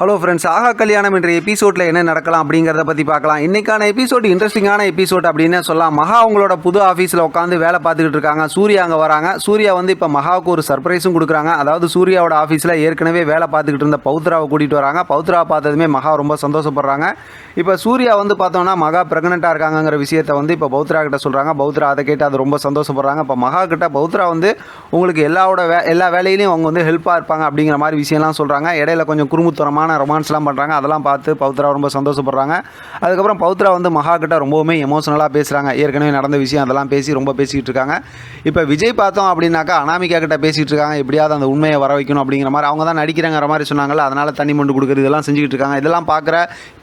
Hello friends ஆகா கல்யாணம் என்ற எபிசோடில் என்ன நடக்கலாம் அப்படிங்கிறத பற்றி பார்க்கலாம். இன்றைக்கான எபிசோட் இன்ட்ரெஸ்டிங்கான எபிசோட் அப்படின்னு சொல்லலாம். மகா அவங்களோட புது ஆஃபீஸில் உட்காந்து வேலை பார்த்துக்கிட்டு இருக்காங்க. சூர்யா அங்கே வராங்க. சூர்யா வந்து இப்போ மகாவுக்கு ஒரு சர்ப்ரைஸும் கொடுக்குறாங்க. அதாவது சூர்யாவோட ஆஃபீஸில் ஏற்கனவே வேலை பார்த்துக்கிட்டு இருந்த பௌத்ராவை கூட்டிகிட்டு வராங்க. பௌத்ராவை பார்த்ததுமே மகா ரொம்ப சந்தோஷப்படுறாங்க. இப்போ சூர்யா வந்து பார்த்தோம்னா மகா ப்ரெக்னெண்ட்டாக இருக்காங்கங்கிற விஷயத்தை வந்து இப்போ பௌத்ரா கிட்ட சொல்கிறாங்க பௌத்ரா அதை கேட்டு அது ரொம்ப சந்தோஷப்படுறாங்க. இப்போ மகா கிட்ட பௌத்ரா வந்து உங்களுக்கு எல்லாவோட வே எல்லா வேலையிலையும் அவங்க வந்து ஹெல்ப்பாக இருப்பாங்க அப்படிங்கிற மாதிரி விஷயம்லாம் சொல்கிறாங்க இடையில கொஞ்சம் குறும்புத்தனமான ரொமான்ஸ்லாம் பண்ணுறாங்க அதெல்லாம் பார்த்து பௌத்ரா ரொம்ப சந்தோஷப்படுறாங்க. அதுக்கப்புறம் பௌத்ரா வந்து மகா கிட்ட ரொம்பவுமே எமோஷனலாக பேசுகிறாங்க ஏற்கனவே நடந்த விஷயம் அதெல்லாம் பேசி ரொம்ப பேசிக்கிட்டு இருக்காங்க. இப்போ விஜய் பார்த்தோம் அப்படின்னாக்கா அனாமிகா கிட்ட பேசிகிட்டு இருக்காங்க. எப்படியாவது அந்த உண்மையை வர வைக்கணும் அப்படிங்கிற மாதிரி. அவங்க தான் நடிக்கிறாங்கிற மாதிரி சொன்னாங்கல்ல. அதனால் தண்ணி மண்டு கொடுக்குறது இதெல்லாம் செஞ்சுக்கிட்டு இருக்காங்க. இதெல்லாம் பார்க்குற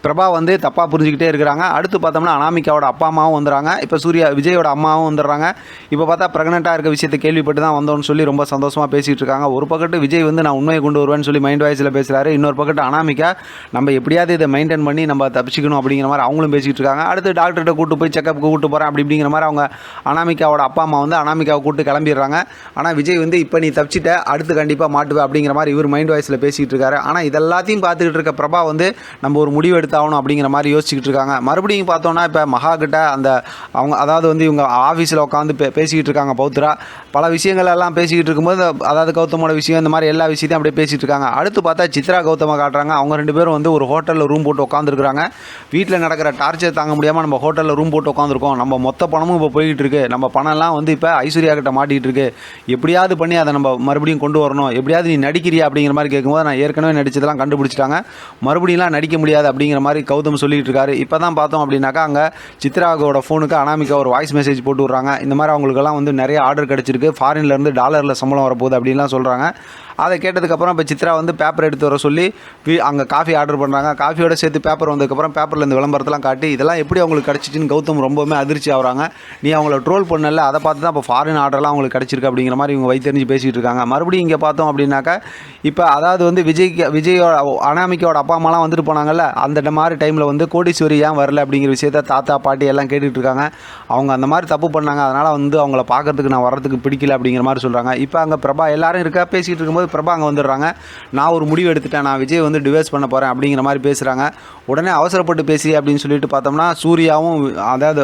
பிரபா வந்து தப்பாக புரிஞ்சுக்கிட்டே இருக்கிறாங்க. அடுத்து பார்த்தோம்னா அனாமிகாவோட அப்பா அம்மாவும் வந்துடுறாங்க. இப்போ சூர்யா விஜயோட அம்மாவும் வந்துடுறாங்க. இப்போ பார்த்தா ப்ரெக்னெண்ட்டாக இருக்க விஷயத்தை கேள்விப்பட்டு தான் வந்தோம்னு சொல்லி ரொம்ப சந்தோஷமாக பேசிகிட்டு இருக்காங்க. ஒரு பக்கத்து விஜய் வந்து நான் உண்மையை கொண்டு வருவேன்னு சொல்லி மைண்ட் வாய்ஸில் பேசுகிறாரு இன்னொரு பக்கத்து அனாமிகா நம்ம எப்படியாவது இதை மெயின்டைன் பண்ணி நம்ம தப்பிச்சிக்கணும் அப்படிங்கிற மாதிரி அவங்களும் பேசிகிட்டு இருக்காங்க. அடுத்து டாக்டர்கிட்ட கூட்டு போய் செக்கப்புக்கு கூட்டு போகிறேன் அப்படி அப்படிங்கிற மாதிரி அவங்க அனாமிகாவோட அப்பா அம்மா வந்து அனாமிகாவை கூட்டு கிளம்பிடுறாங்க. ஆனால் விஜய் வந்து இப்போ நீ தப்பிச்சிட்ட அடுத்து கண்டிப்பாக மாட்டுவேன் அப்படிங்கிற மாதிரி இவர் மைண்ட் வாய்ஸில் பேசிகிட்டு இருக்காரு. ஆனால் இதெல்லாத்தையும் பார்த்துக்கிட்டு இருக்க பிரபா வந்து நம்ம ஒரு முடிவு ஆகணும் அப்படிங்கிற மாதிரி யோசிச்சுக்கிட்டு இருக்காங்க. மறுபடியும் பார்த்தோன்னா இப்போ மகா கிட்ட அந்த அவங்க அதாவது வந்து இவங்க ஆஃபீஸில் உட்காந்து பே பேசிக்கிட்டு இருக்காங்க பௌத்ரா. பல விஷயங்கள் எல்லாம் பேசிக்கிட்டு இருக்கும்போது அதாவது கௌதமோட விஷயம் இந்த மாதிரி எல்லா விஷயத்தையும் அப்படியே பேசிகிட்டு இருக்காங்க. அடுத்து பார்த்தா சித்ரா கௌதமாக காட்டுறாங்க. அவங்க ரெண்டு பேரும் வந்து ஒரு ஹோட்டலில் ரூம் போட்டு உட்காந்துருக்குறாங்க வீட்டில் நடக்கிற டார்ச்சர் தாங்க முடியாமல் நம்ம ஹோட்டலில் ரூம் போட்டு உட்காந்துருக்கோம் நம்ம மொத்த பணமும் இப்போ போய்கிட்டு இருக்கு. நம்ம பணம்லாம் வந்து இப்போ ஐஸ்வர்யா கிட்ட மாட்டிகிட்டு இருக்கு. எப்படியாவது பண்ணி அதை நம்ம மறுபடியும் கொண்டு வரணும். எப்படியாவது நீ நடிக்கிறியா அப்படிங்கிற மாதிரி கேட்கும்போது நான் ஏற்கனவே நடிச்சதெல்லாம் கண்டுபிடிச்சிட்டாங்க. மறுபடியும்லாம் நடிக்க முடியாது அப்படிங்கிற மாதிரி கௌதம் சொல்லிட்டு இருக்காரு. இப்போ தான் பார்த்தோம் அப்படின்னாக்கா அங்கே சித்ராவோட ஃபோனுக்கு அனாமிகா ஒரு வாய்ஸ் மெசேஜ் போட்டு விட்றாங்க. இந்த மாதிரி அவங்களுக்கெல்லாம் வந்து நிறைய ஆர்டர் கிடச்சிருக்கு. ஃபாரின்லேருந்து டாலரில் சம்பளம் வரப்போகுது அப்படின்லாம் சொல்கிறாங்க அதை கேட்டதுக்கப்புறம் இப்போ சித்ரா வந்து பேப்பர் எடுத்து வர சொல்லி அங்கே காஃபி ஆர்டர் பண்ணுறாங்க காஃபியோட சேர்த்து பேப்பர் வந்ததுக்கப்புறம் பேப்பரில் இந்த விளம்பரத்தெல்லாம் காட்டி இதெல்லாம் எப்படி அவங்களுக்கு கிடச்சிச்சின்னு கௌதம் ரொம்பவுமே அதிர்ச்சி ஆகுறாங்க. நீ அவங்கள ட்ரோல் பண்ணல அதை பார்த்து தான் இப்போ ஃபாரின் ஆர்டர்லாம் அவங்களுக்கு கிடச்சிருக்கு அப்படிங்கிற மாதிரி இவங்க வைத்தறிஞ்சு பேசிகிட்டு இருக்காங்க. மறுபடியும் இங்கே பார்த்தோம் அப்படின்னாக்கா இப்போ அதாவது வந்து விஜய்க்கு விஜயோட அனாமிக்கோட அப்பா அம்மாலாம் வந்துட்டு போனாங்கல்ல அந்த மாதிரி டைமில் வந்து கோடீஸ்வரி ஏன் வரல அப்படிங்கிற விஷயத்த தாத்தா பாட்டி எல்லாம் கேட்டுகிட்டு இருக்காங்க. அவங்க அந்த மாதிரி தப்பு பண்ணாங்க. அதனால் வந்து அவங்கள பார்க்கறதுக்கு நான் வர்றதுக்கு பிடிக்கல அப்படிங்கிற மாதிரி சொல்கிறாங்க இப்போ அங்கே பிரபா எல்லாரும் இருக்கா? பேசிகிட்டு இருக்கும்போது பிரபா அங்கே வந்துடுறாங்க. நான் ஒரு முடிவு எடுத்துட்டேன். நான் விஜய் வந்து டிவைஸ் பண்ண போகிறேன் அப்படிங்கிற மாதிரி பேசுகிறாங்க உடனே அவசரப்பட்டு பேசி அப்படின்னு சொல்லிட்டு பார்த்தோம்னா சூர்யாவும் அதாவது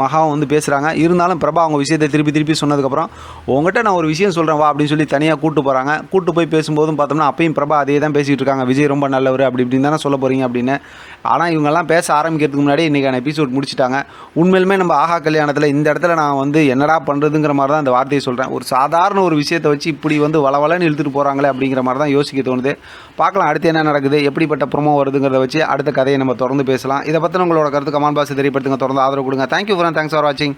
மகாவும் வந்து பேசுகிறாங்க இருந்தாலும் பிரபா அவங்க விஷயத்தை திருப்பி திருப்பி சொன்னதுக்கப்புறம் உங்கள்கிட்ட நான் ஒரு விஷயம் சொல்கிறேன் வா அப்படின்னு சொல்லி தனியாக கூட்டு போகிறாங்க கூட்டு போய் பேசும்போதும் பார்த்தோம்னா அப்பயும் பிரபா அதே தான் பேசிகிட்டு இருக்காங்க. விஜய் ரொம்ப நல்லவர் அப்படி இப்படின்னு தானே சொல்ல போகிறீங்க அப்படின்னு. ஆனால் இவங்கெல்லாம் பேச ஆரம்பிக்கிறதுக்கு முன்னாடி இன்றைக்கான எபிசோட் முடிச்சுட்டாங்க. உண்மையிலுமே நம்ம ஆஹா கல்யாணத்தில் இந்த இடத்துல நான் வந்து என்னடா பண்ணுறதுங்கிற மாதிரி தான் இந்த வார்த்தையை சொல்கிறேன் ஒரு சாதாரண ஒரு விஷயத்தை வச்சு இப்படி வந்து வளவலன்னு இழுத்துட்டு போகிறாங்களே அப்படிங்கிற மாதிரி தான் யோசிக்க தோணுது. பார்க்கலாம் அடுத்து என்ன நடக்குது எப்படிப்பட்ட ப்ரொமோ வருதுங்கிறத வச்சு அடுத்த கதையை நம்ம தொடர்ந்து பேசலாம். இதை பற்றின உங்களோட கருத்து கமான் பாக்ஸ் தெரியப்படுத்துங்க. தொடர்ந்து ஆதரவு கொடுங்க. தேங்க்யூ ஃபார் தேங்க்ஸ் ஃபார் வாட்சிங்